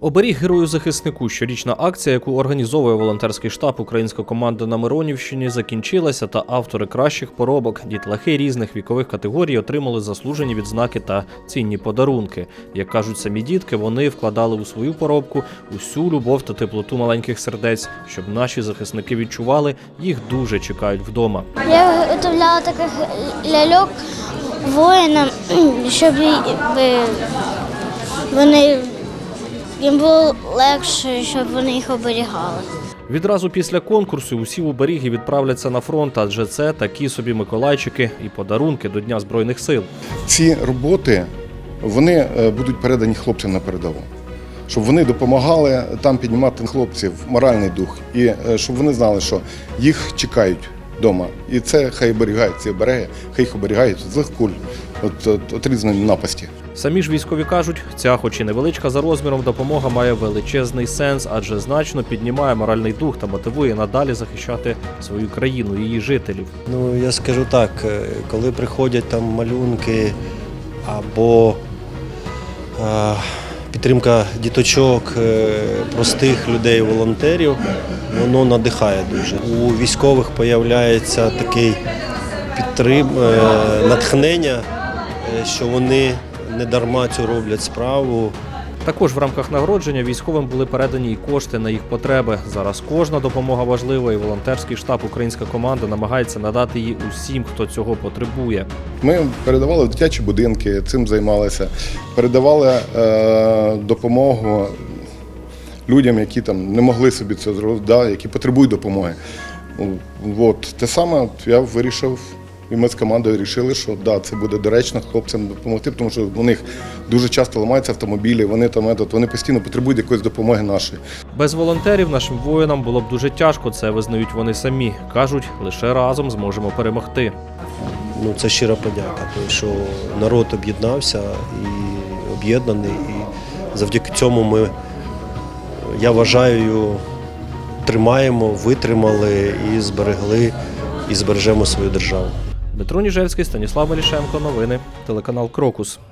Оберіг герою захиснику щорічна акція, яку організовує волонтерський штаб українська команда на Миронівщині, закінчилася, та автори кращих поробок, дітлахи різних вікових категорій отримали заслужені відзнаки та цінні подарунки. Як кажуть самі дітки, вони вкладали у свою поробку усю любов та теплоту маленьких сердець, щоб наші захисники відчували, їх дуже чекають вдома. Я виготовляла таких ляльок воїнам, щоб вони їм було легше, щоб вони їх оберігали. Відразу після конкурсу усі оберіги відправляться на фронт, адже це такі собі миколайчики і подарунки до Дня Збройних сил. ці роботи вони е, будуть передані хлопцям на передову. Щоб вони допомагали там піднімати хлопців моральний дух, і е, щоб вони знали, що їх чекають вдома. І це хай оберігають ці обереги, хай їх оберігають з злих куль, от, от, от різної напасті. Самі ж військові кажуть, ця, хоч і невеличка за розміром, допомога має величезний сенс, адже значно піднімає моральний дух та мотивує надалі захищати свою країну, її жителів. Ну, я скажу так, е, коли приходять там малюнки або е, підтримка діточок, е, простих людей, волонтерів, воно надихає дуже. У військових появляється такий підтрим, натхнення, що вони не дарма цю роблять справу. Також в рамках нагородження військовим були передані і кошти на їх потреби. Зараз кожна допомога важлива, і волонтерський штаб Українська команда намагається надати її усім, хто цього потребує. Ми передавали в дитячі будинки, цим займалися, передавали е, допомогу людям, які там не могли собі це зробити, да, які потребують допомоги. От те саме я вирішив, і ми з командою вирішили, що да, це буде доречно хлопцям допомогти, тому що у них дуже часто ламаються автомобілі, вони там етот, вони постійно потребують якоїсь допомоги нашої. Без волонтерів нашим воїнам було б дуже тяжко. Це визнають вони самі. кажуть, лише разом зможемо перемогти. Ну, це щира подяка, тому що народ об'єднався і об'єднаний. І завдяки цьому ми, я вважаю, тримаємо, витримали і зберегли, і збережемо свою державу. Дмитро Ніжевський, Станіслав Малішенко, Новини. Телеканал Крокус.